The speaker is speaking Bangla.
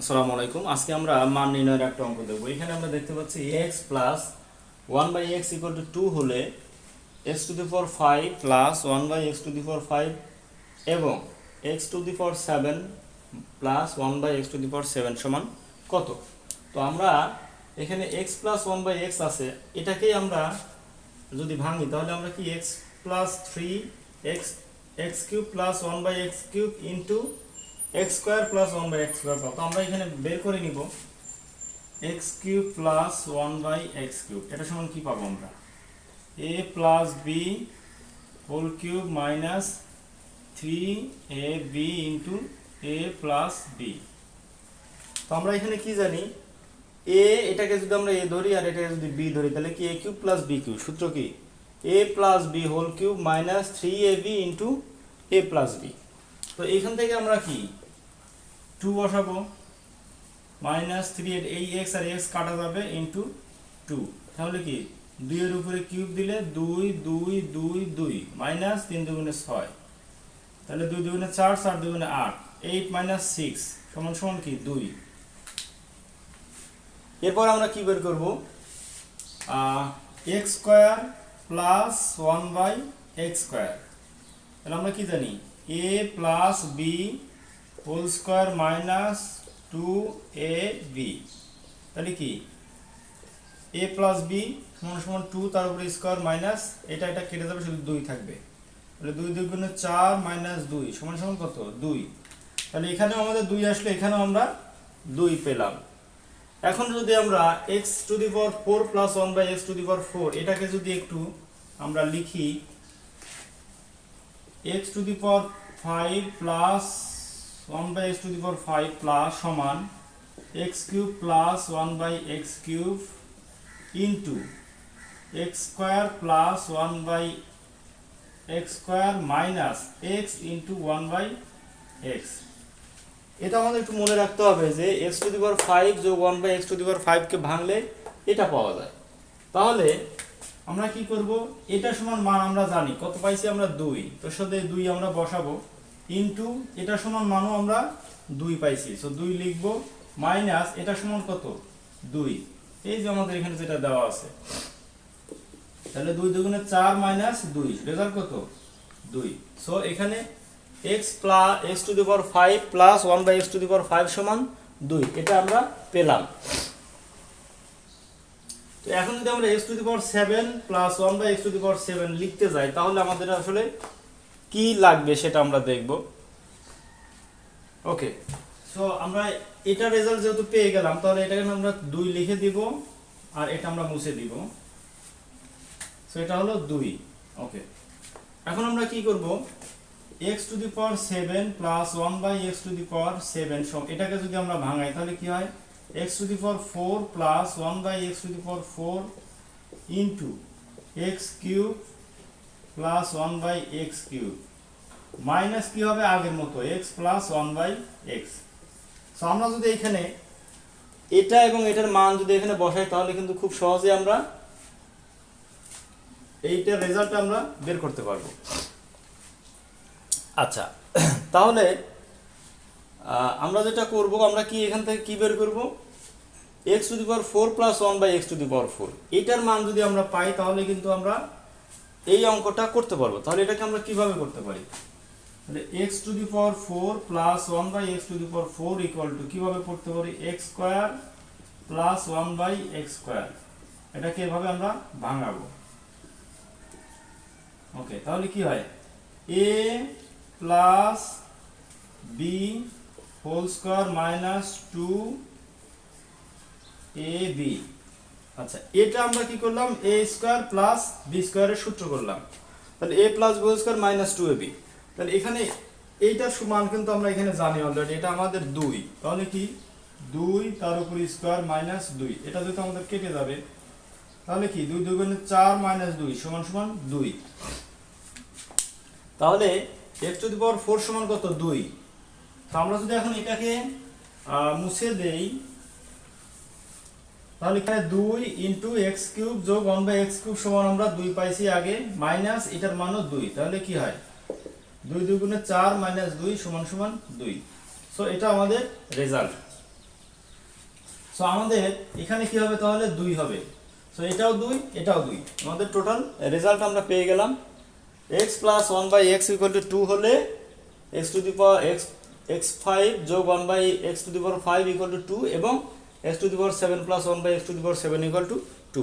আসসালামু আলাইকুম। আজকে আমরা মান নির্ণয়ের একটা অঙ্ক দেখব। এখানে আমরা দেখতে পাচ্ছি x plus one by x equal to two হলে x to the four five plus one by x to the four five এবং x to the four seven plus one by x to the four seven সমান কত? তো আমরা এখানে x plus one by x আছে, এটাকেই আমরা যদি ভাঙি তাহলে আমরা কি x plus three x x cube plus one by x cube into x square plus one by x square পাবো। তো আমরা এখানে বের করে নিব। X cube plus one by x cube. এটা সমান কি পাবো আমরা? A plus b whole cube minus three a b into a plus b. তো আমরা এখানে কি জানি? এ এটাকে যদি আমরা এ ধরি আর এটাকে যদি বি ধরি, তাহলে কি a cube plus b cube? সূত্র কি? A plus b whole cube minus three a b into a plus b. তো এখান থেকে আমরা কি? টু বসাবো, মাইনাস থ্রি এই এক্স আর এক্স কাটা যাবে ইন্টু টু তাহলে কি? দুইয়ের উপরে কিউব দিলে দুই দুই দুই দুই, মাইনাস তিন দুগুণে ছয়। তাহলে দুই দুগুণে চার চার দুগুণে আট এইট মাইনাস সিক্স সমান সমান কি? দুই। এরপর আমরা কি বের করব? X square plus one by x square তাহলে আমরা কি জানি? A plus b whole square minus two a b. তাহলে কি? এ প্লাস বি সমান সমান টু তার উপরে স্কোয়ার মাইনাস, এটা এটা কেটে যাবে, শুধু দুই থাকবে। তাহলে দুই দুই গুণে চার মাইনাস দুই, সমান সমান কত? দুই। তাহলে এখানেও আমাদের দুই আসলে, এখানেও আমরা দুই পেলাম। এখন যদি আমরা x to the power four plus one by x to the power four, এটাকে যদি একটু আমরা লিখি x to the power five plus one by x to the power five plus সমান x cube plus one by x cube into x square plus one by x square minus x into one by x এটা আমাদের একটু মনে রাখতে হবে যে x to the power five যোগ one by x to the power ফাইভকে ভাঙলে এটা পাওয়া যায়। তাহলে আমরা কি করব? এটা সমান মান আমরা জানি। কত পাইছি আমরা দুই। তোর সাথে দুই আমরা বসাবো। ইন্টু এটা সমান মানও আমরা দুই পাইছি। সো দুই লিখব মাইনাস এটা সমান কত? দুই। এই যে আমাদের এখানে যেটা দেওয়া আছে। তাহলে দুই দুগুণে চার মাইনাস দুই, রেজাল্ট কত? দুই। সো এখানে x plus x to the power five plus one by x to the power five সমান দুই। এটা আমরা পেলাম। তো এখন যদি আমরা x to the power seven plus one by x to the power seven লিখতে যাই, তাহলে আমাদের আসলে কি লাগবে সেটা আমরা দেখব। ওকে সো আমরা এটা রেজাল্ট যেহেতু পেয়ে গেলাম, তাহলে এটাকে আমরা দুই লিখে দিব আর এটা আমরা মুছে দিব। সো এটা হলো দুই। ওকে এখন আমরা কি করব? X to the power seven plus one by x to the power seven এটাকে যদি আমরা ভাঙাই, তাহলে কি হয়? X to the power four plus one by x to the power four into x cube plus one by x cube minus কি হবে আগের মতো? X plus one by x আমরা যদি এখানে এটা এবং এটার মান যদি এখানে বসাই, তাহলে কিন্তু খুব সহজে আমরা এইটার রেজাল্ট আমরা বের করতে পারব। আচ্ছা তাহলে আমরা যেটা করব, আমরা কি এখান থেকে কি বের করব? X to the power four plus one by x to the power four এইটার মান যদি আমরা পাই, তাহলে কিন্তু আমরা এই অঙ্কটা করতে পারব। তাহলে এটাকে আমরা কীভাবে করতে পারি? তাহলে x to the power four plus one by x to the power four equal to কীভাবে করতে পারি? X square plus one by x square এটাকে এভাবে আমরা ভাঙাবো। ওকে তাহলে কি হয়? A plus b whole square minus two a b আচ্ছা এটা আমরা কি করলাম? এ স্কোয়ার প্লাস বি স্কোয়ারের সূত্র করলাম। তাহলে a plus b square minus two a b তাহলে এখানে এইটার সমান কিন্তু আমরা এখানে জানি অলরেডি এটা আমাদের দুই। তাহলে কি? দুই তার উপর স্কোয়ার মাইনাস দুই। এটা যদি আমাদের কেটে যাবে, তাহলে কি? দুই দুই গুণে চার মাইনাস দুই সমান সমান দুই। তাহলে x to the power four সমান কত? দুই। তো আমরা যদি এখন এটাকে মুছে দেই তাহলে এখানে দুই ইন্টু এক্স কিউব যোগ ওয়ান বাই এক্স কিউব সমান আমরা দুই পাইছি আগে মাইনাস এটার মানও দুই। তাহলে কি হয়? দুই দুই গুণে চার মাইনাস দুই সমান সমান দুই। সো এটা আমাদের রেজাল্ট সো আমাদের এখানে কি হবে তাহলে? দুই হবে। সো এটাও দুই এটাও দুই। আমাদের টোটাল রেজাল্ট আমরা পেয়ে গেলাম। X plus one by x equal to two হলে x to the power x x five যোগ one by x to the power five equal to two এবং x to the power seven plus one by x to the power seven equal to two